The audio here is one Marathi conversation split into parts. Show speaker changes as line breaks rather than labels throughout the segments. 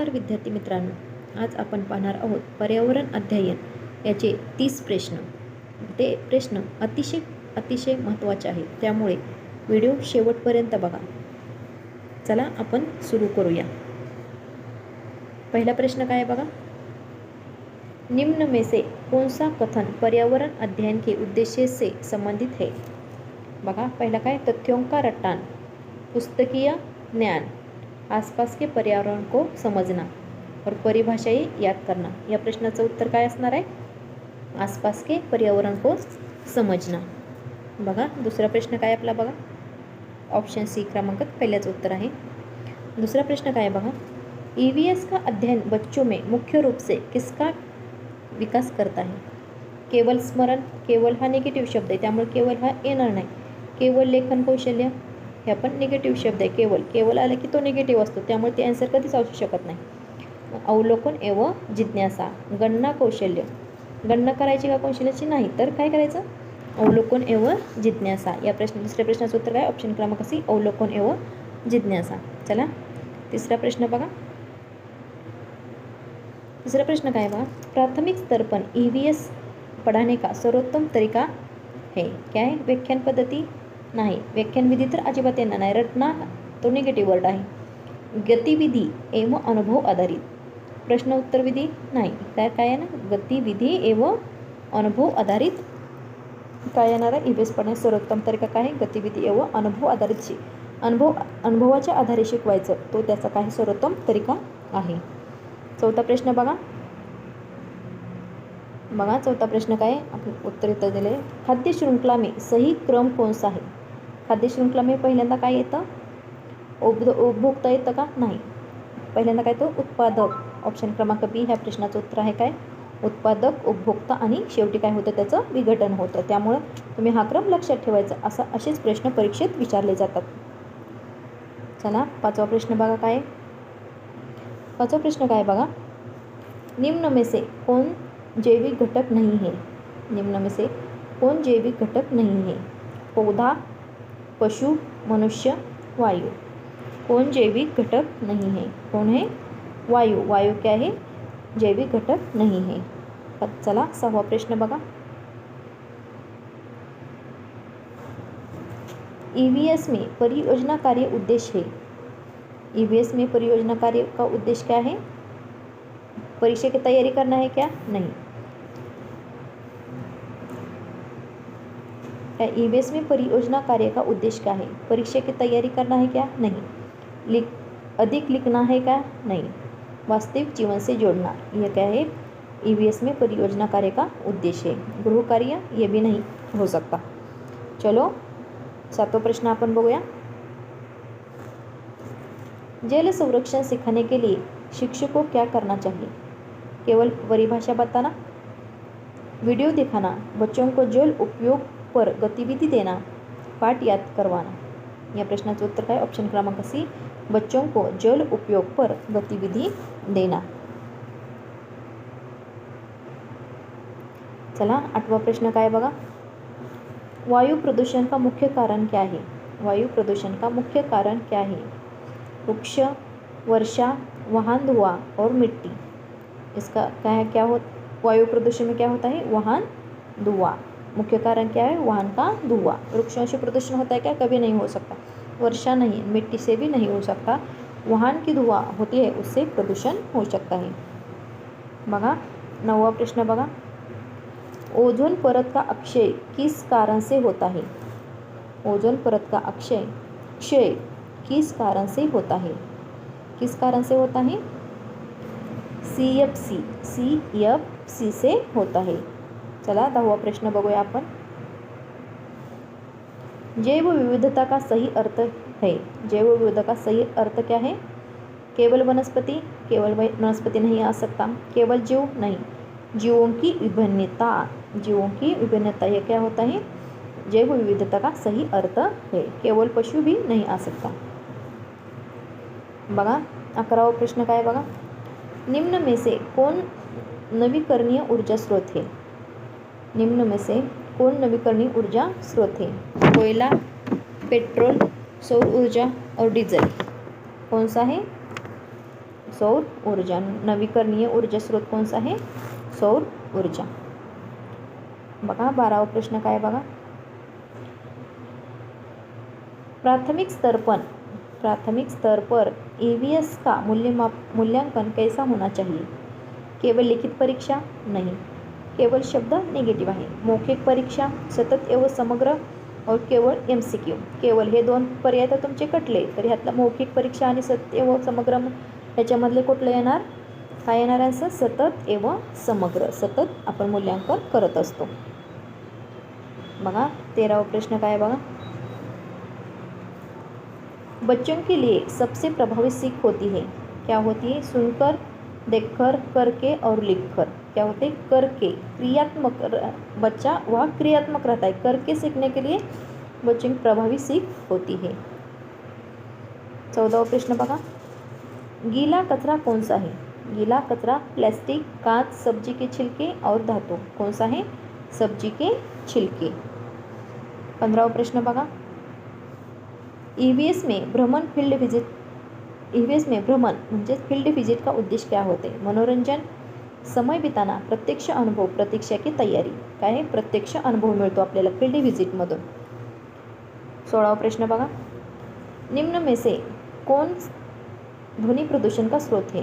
नमस्कार विद्यार्थी मित्रांनो आज आपण पाहणार आहोत पर्यावरण अध्ययन याचे तीस प्रश्न. ते प्रश्न अतिशय अतिशय महत्त्वाचे आहेत. त्यामुळे व्हिडिओ शेवटपर्यंत बघा. चला आपण सुरू करूया. पहिला प्रश्न काय बघा? निम्न में से कौन सा कथन पर्यावरण अध्ययन के उद्देश्य से संबंधित है? बघा पहिला काय? तथ्यों का रट्टान. पुस्तकीय ज्ञान. आसपास के पर्यावरण को समजना और परिभाषाएं याद करना। या प्रश्नाचं उत्तर काय असणार आहे? आसपास के पर्यावरण को समजना। बघा दुसरा प्रश्न काय आपला बघा? ऑप्शन सी क्रमांक पहिल्याचं उत्तर आहे. दूसरा प्रश्न काय आहे बघा? ई वी एस का अध्ययन बच्चों में मुख्य रूप से किसका विकास करता है? केवल स्मरण केवल हा निगेटिव्ह शब्द आहे त्यामुळे केवल हा येणार नाही. केवळ लेखन कौशल्य हे आपण निगेटिव्ह शब्द आहे केवल. केवल आलं की तो निगेटिव्ह असतो. त्यामुळे ते आन्सर कधीच असू शकत नाही. अवलोकन एव जिज्ञासा. गणना कौशल्य. गणना करायची का कौशल्याची? नाही. तर काय करायचं? अवलोकन एव जिज्ञासा. या प्रश्न दुसऱ्या प्रश्नाचं उत्तर काय? ऑप्शन क्रमांक सी अवलोकन एव जिज्ञासा. चला. तिसरा प्रश्न बघा. तिसरा प्रश्न काय बघा? प्राथमिक स्तर पण ई व्ही एस पढ़ाने का? सर्वोत्तम तरीका है. क्या है व्याख्यान पद्धती. नाही. व्याख्यानविधी तर अजिबात येणार नाही. रटना तो निगेटिव्ह वर्ड आहे. गतिविधी एव अनुभव आधारित. प्रश्न उत्तर विधी नाही. काय काय आहे ना गतिविधी एव अनुभव आधारित. काय येणार आहे? ई पडण्यास सर्वोत्तम तरीका काय आहे. गतिविधी एव अनुभव आधारित शिक अनुभव अनुभवाच्या आधारे शिकवायचं. तो त्याचा काही सर्वोत्तम तरीका आहे. चौथा प्रश्न बघा. बघा चौथा प्रश्न काय आहे? आपण उत्तर इथं दिले खाद्य शृंखला में सही क्रम कोणसा आहे खाद्य श्रृंखला पहिल्यांदा काय येतं? उब उपभोक्ता येतं का? नाही. पहिल्यांदा काय तो उत्पादक. ऑप्शन क्रमांक बी ह्या प्रश्नाचं उत्तर आहे काय? उत्पादक उपभोक्ता आणि शेवटी काय होतं? त्याचं विघटन होतं. त्यामुळं तुम्ही हा क्रम लक्षात ठेवायचा. असा असेच प्रश्न परीक्षेत विचारले जातात. चला पाचवा प्रश्न बघा काय? पाचवा प्रश्न काय बघा? निम्न में से जैविक घटक नाही है? निम्न में से जैविक घटक नाही है? पौधा पशु, मनुष्य, वायु। कौन जैविक घटक नहीं है? कौन है? वायु। वायु क्या है? जैविक घटक नहीं है। चला सहावा प्रश्न बघा। ईवीएस में परियोजना कार्य उद्देश्य है। ईवीएस में परियोजना कार्य का उद्देश्य क्या है? परीक्षा की तैयारी करना है क्या? नहीं। ई वी एस में परियोजना कार्य का उद्देश्य क्या है? परीक्षा की तैयारी करना है क्या? नहीं। लिख, अधिक लिखना है क्या? नहीं। वास्तविक जीवन से जोड़ना, यह क्या है? ई वी एस में परियोजना कार्य का उद्देश्य है। गृह कार्य ये भी नहीं हो सकता। चलो सातवा प्रश्न आपण बघूया जल संरक्षण सिखाने के लिए शिक्षक को क्या करना चाहिए? केवल परिभाषा बताना? वीडियो दिखाना? बच्चों को जल उपयोग पर गतिविधि देना पाठ याद करवाना या प्रश्नाचं उत्तर काय ऑप्शन क्रमांक सी बच्चों को जल उपयोग पर गतिविधि देना चला आठवा प्रश्न काय बघा वायु प्रदूषण का मुख्य कारण क्या है वायु प्रदूषण का मुख्य कारण क्या है वृक्ष वर्षा वाहन धुआँ और मिट्टी इसका क्या है क्या हो वायु प्रदूषण में क्या होता है वाहन धुआँ मुख्य कारण क्या है? वाहन का धुआँ। वृक्षों से प्रदूषण होता है क्या? कभी नहीं हो सकता। वर्षा नहीं, मिट्टी से भी नहीं हो सकता। वाहन की धुआँ होती है, उससे प्रदूषण हो सकता है। बघा नववा प्रश्न बघा ओझोन परत का अक्षय किस कारण से होता है? ओझोन परत का अक्षय, क्षय किस कारण से होता है? किस कारण से होता है? C F C C F C से होता है। चला दहावा प्रश्न बघूया आपण. जैव विविधता का सही अर्थ है? जैव विविधता का सही अर्थ क्या है? केवल वनस्पति केवल वनस्पति नहीं आ सकता। केवल जीव नहीं, जीवों की विभिन्नता, जीवों की विभिन्नता, यह क्या होता है? जैव विविधता का सही अर्थ है। केवल पशु भी नहीं आ सकता। बघा, अकरावा प्रश्न काय बघा? निम्न में से कौन नवीकरणीय ऊर्जा स्रोत है? निम्न में से कौन नवीकरणीय ऊर्जा स्रोत है? कोयला पेट्रोल सौर ऊर्जा और डीजल। कौन सा है? सौर ऊर्जा। नवीकरणीय ऊर्जा स्रोत कौन सा आहे सौर ऊर्जा। बघा बारावा प्रश्न काय बघा? प्राथमिक स्तर पर प्राथमिक स्तर पर ईवीएस का मूल्यमाप मूल्यांकन कैसा होना चाहिए? केवल लिखित परीक्षा? नहीं। केवल शब्द निगेटिव्ह आहे. मौखिक परीक्षा सतत एव समग्र और केवळ एम सी क्यू केवळ हे दोन पर्याय तर तुमचे कटले तर ह्यातला मौखिक परीक्षा आणि सतत एव समग्र ह्याच्यामधले कुठलं येणार? काय येणार असं सतत एव समग्र. सतत आपण मूल्यांकन करत असतो. बघा तेरावा प्रश्न काय बघा? बच्चों के लिए सबसे प्रभावी सीख होती है. क्या होती है? सुनकर देखकर करके और लिखकर क्या होते हैं? करके। क्रियात्मक बच्चा वह क्रियात्मक रहता है। करके सीखने के लिए बच्चों की प्रभावी सीख होती है। चौदह प्रश्न बघा गीला कचरा कौन सा है? गीला कचरा प्लास्टिक, कांच, सब्ज़ी के छिलके और धातु। कौन सा है? सब्ज़ी के छिलके। पंद्रहवा प्रश्न बघा ईवीएस में भ्रमण फ़ील्ड विज़िट ईवीएस में भ्रमण फ़ील्ड विज़िट का उद्देश क्या होते? मनोरंजन, समय बिताना, प्रत्यक्ष अनुभव प्रतीक्षा की तयारी. काय प्रत्यक्ष अनुभव मिळतो आपल्याला फ़ील्ड व्हिजिटमधून सोळावा प्रश्न बघा. निम्न में से कौन ध्वनि प्रदूषण का स्रोत है?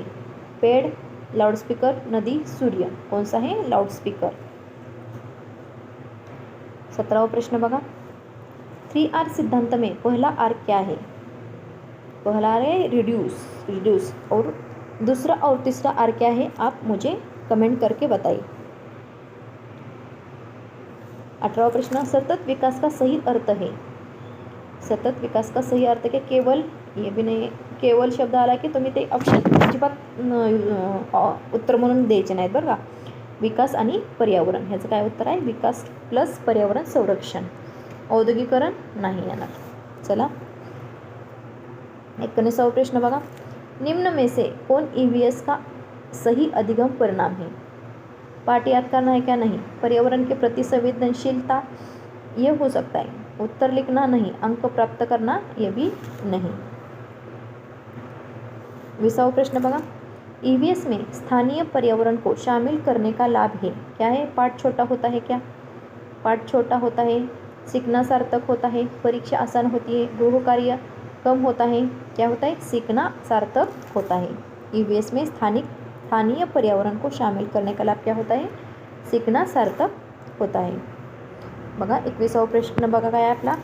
पेड़, लाउडस्पीकर, नदी, सूर्य. कौन सा है? लाउडस्पीकर. सत्रहवा प्रश्न बघा. थ्री आर सिद्धांत में, पहला आर क्या है? पहला रहे है रिड्यूस रिड्यूस और दूसरा और तीसरा आर क्या है आप मुझे कमेंट करके बताइए। अठारहवा प्रश्न सतत विकास का सही अर्थ है। सतत विकास का सही अर्थ क्या केवल ये भी नाही केवल शब्द आला की तुम्ही ते ऑप्शन अजिबात उत्तर म्हणून द्यायचे नाहीत बरं का? विकास आणि पर्यावरण ह्याचं काय उत्तर आहे? विकास प्लस पर्यावरण संरक्षण. औद्योगिकरण नाही येणार. चला. एकोणीसावा प्रश्न बघा निम्न में से कौन ईवीएस का सही अधिगम परिणाम है? पाठ याद करना है क्या नहीं? पर्यावरण के प्रति संवेदनशीलता ये हो सकता है। उत्तर लिखना नहीं, अंक प्राप्त करना ये भी नहीं। विसावा प्रश्न बघा ईवीएस में स्थानीय पर्यावरण को शामिल करने का लाभ है। क्या है? पाठ छोटा होता है क्या? पाठ छोटा होता है, सीखना सार्थक होता है, परीक्षा आसान होती है, गृह कार्य कम होता है। क्या होता है? सीखना सार्थक होता है। ईवीएस में स्थानिक, स्थानीय पर्यावरण को शामिल करने का लाभ क्या होता है? सीखना सार्थक होता है। बघा एकविसावा प्रश्न काय आहे आपला?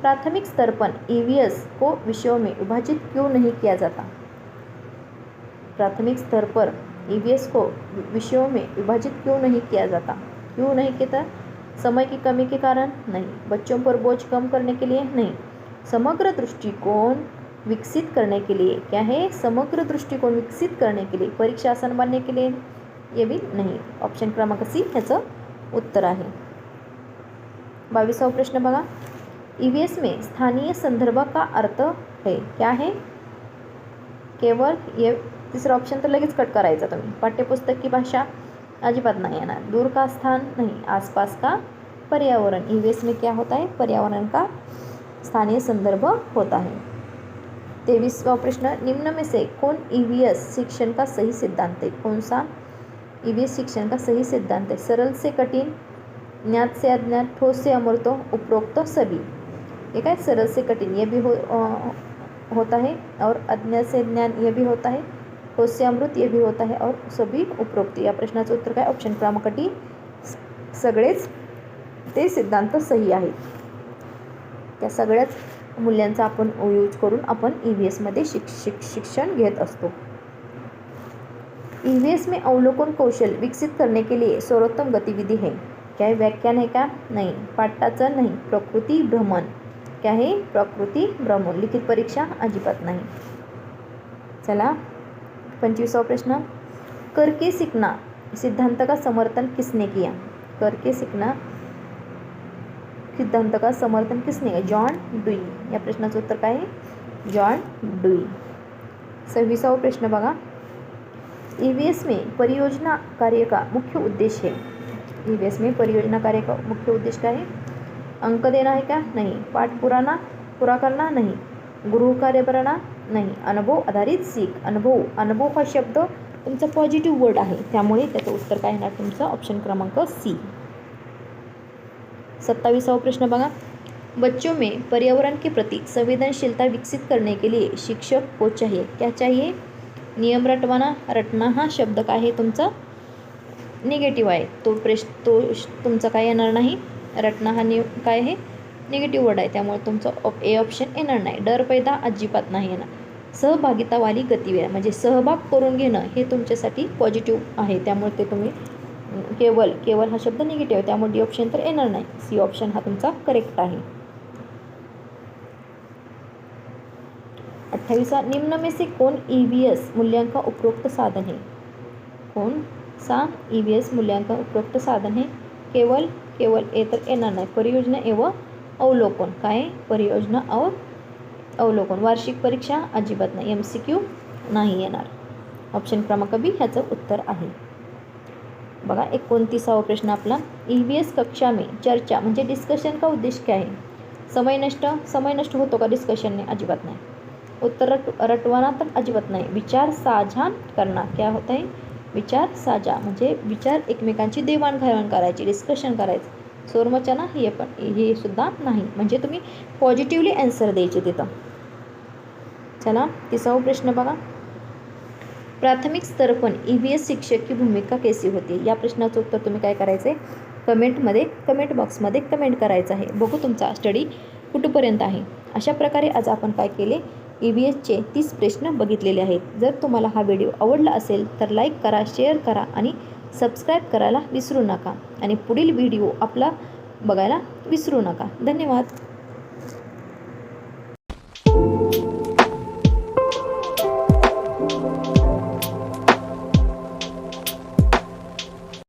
प्राथमिक स्तर पर ई वी एस को विषयों में विभाजित क्यों नहीं किया जाता? प्राथमिक स्तर पर ई वी एस को विषयों में विभाजित क्यों नहीं किया जाता? क्यों नहीं किया समय की कमी के कारण नहीं। बच्चों पर बोझ कम करने के लिए नहीं। समग्र दृष्टिकोण विकसित करने के लिए. क्या है? समग्र दृष्टिकोन विकसित करने के लिए. परीक्षा आसन बनने के लिए ये भी नहीं. ऑप्शन क्रमांक सी ह्याचं उत्तर आहे. बावीसावा प्रश्न बघा. ई व्ही एस में स्थानीय संदर्भ का अर्थ है. क्या है? केवळ ये तिसरं ऑप्शन तर लगेच कट करायचा तुम्ही. पाठ्यपुस्तक की भाषा अजिबात नाही येणार. दूर का स्थान? नहीं. आसपास का पर्यावरण? ई वी एस में क्या होता है पर्यावरण का स्थानीय संदर्भ होता है तेईसवा प्रश्न निम्न में से कौन ई वी एस शिक्षण का सही सिद्धांत है कौन सा? ई वी एस शिक्षण का सही सिद्धांत है सरल से कठिन ज्ञात से अज्ञात ठोस से अमृत उपरोक्त सभी. ठीक क्या? है सरल से कठिन ये भी हो होत होता है और अज्ञात से ज्ञान ये भी होता है ठोस से अमृत ये भी होता है और सभी उपरोक्त. या प्रश्नाचं उत्तर काय? ऑप्शन क्रमांक डी सगळेच ते सिद्धांत सही आहेत. त्या सगळ्याच मूल्यांचा आपण यूज करून आपण ई व्ही एसमध्ये शिक शिक शिक्षण घेत असतो. ई व्ही एस में अवलोकन कौशल विकसित करने के लिए सर्वोत्तम गतिविधि है. क्या है व्याख्यान है का? नहीं. पाठाचं नाही. प्रकृती भ्रमण. क्या है? प्रकृती भ्रमण. लिखित परीक्षा? अजिबात नाही. चला पंचवीसवा प्रश्न. करके सीखना सिद्धांत का समर्थन किसने किया? करके सीखना सिद्धांत का समर्थन किसने? का जॉन डुई. या प्रश्नाचं उत्तर काय आहे? John dewy. सव्वीसावा प्रश्न बघा. ई वी एस में परियोजना कार्य का मुख्य उद्देश्य है? ई वी एस में परियोजना कार्य का मुख्य उद्देश्य क्या है? अंक देना है क्या? नहीं. पाठ पुराना पूरा करना? नहीं. गृह कार्य नाही. अनुभव आधारित सीख. अनुभव अनुभव हा शब्द तुमचा पॉझिटिव्ह वर्ड आहे. त्यामुळे त्याचं उत्तर काय येणार? तुमचं ऑप्शन क्रमांक सी सत्तावीसावा प्रश्न बघा. बच्चों में पर्यावरण के प्रति संवेदनशीलता विकसित करने के लिए शिक्षक को चाहिए क्या चाहिए? नियम रटवाना रटना हा शब्द काय आहे तुमचा. निगेटिव्ह आहे. तो प्रेश तो श- तुमचा काय येणार नाही? रटना हा नियम काय आहे? निगेटिव्ह वर्ड आहे. त्यामुळे तुमचं ऑप ए ऑप्शन येणार नाही. डर पैदा अजिबात नाही येणार. सहभागितावाली गतिवेळ म्हणजे सहभाग करून घेणं हे तुमच्यासाठी पॉझिटिव्ह आहे. त्यामुळे ते तुम्ही केवळ केवळ हा शब्द निगेटिव्ह आहे त्यामुळे डी ऑप्शन तर येणार नाही. सी ऑप्शन हा तुमचा करेक्ट आहे. अठ्ठावीसा निम्न में से कोण ई व्ही एस मूल्यांकन उपरोक्त साधन है कोण? सा ई व्ही एस मूल्यांकन उपरोक्त साधन है केवल केवल ए तर येणार नाही. परियोजना एव अवलोकन. काय? परियोजना अव अवलोकन. वार्षिक परीक्षा अजिबात नाही. एम सी क्यू नाही येणार. ऑप्शन क्रमांक बी ह्याचं उत्तर आहे. बघा एकोणतीसावा प्रश्न आपला. ई व्ही एस कक्षा में चर्चा म्हणजे डिस्कशन का उद्देश क्या आहे? समय नष्ट? समय नष्ट होतो का डिस्कशनने अजिबात नाही. उत्तर रट रटवाना तर अजिबात नाही. विचार साझा करना क्या होत आहे? विचार साझा म्हणजे विचार एकमेकांची देवाणघेवाण करायची डिस्कशन करायचं. सोरमचना हे पण हे सुद्धा नाही. म्हणजे तुम्ही पॉझिटिव्हली आन्सर द्यायचे तिथं. चला तिसावा प्रश्न बघा. प्राथमिक स्तर पण ई व्ही एस शिक्षक की भूमिका केसी होती? या प्रश्नाचं उत्तर तुम्ही काय करायचं आहे कमेंटमध्ये कमेंट बॉक्समध्ये कमेंट करायचं आहे. बघू तुमचा स्टडी कुठपर्यंत आहे? अशा प्रकारे आज आपण काय केले? ई व्ही एसचे तीस प्रश्न बघितलेले आहेत. जर तुम्हाला हा व्हिडिओ आवडला असेल तर लाईक करा शेअर करा आणि सबस्क्राईब करायला विसरू नका. आणि पुढील व्हिडिओ आपला बघायला विसरू नका. धन्यवाद.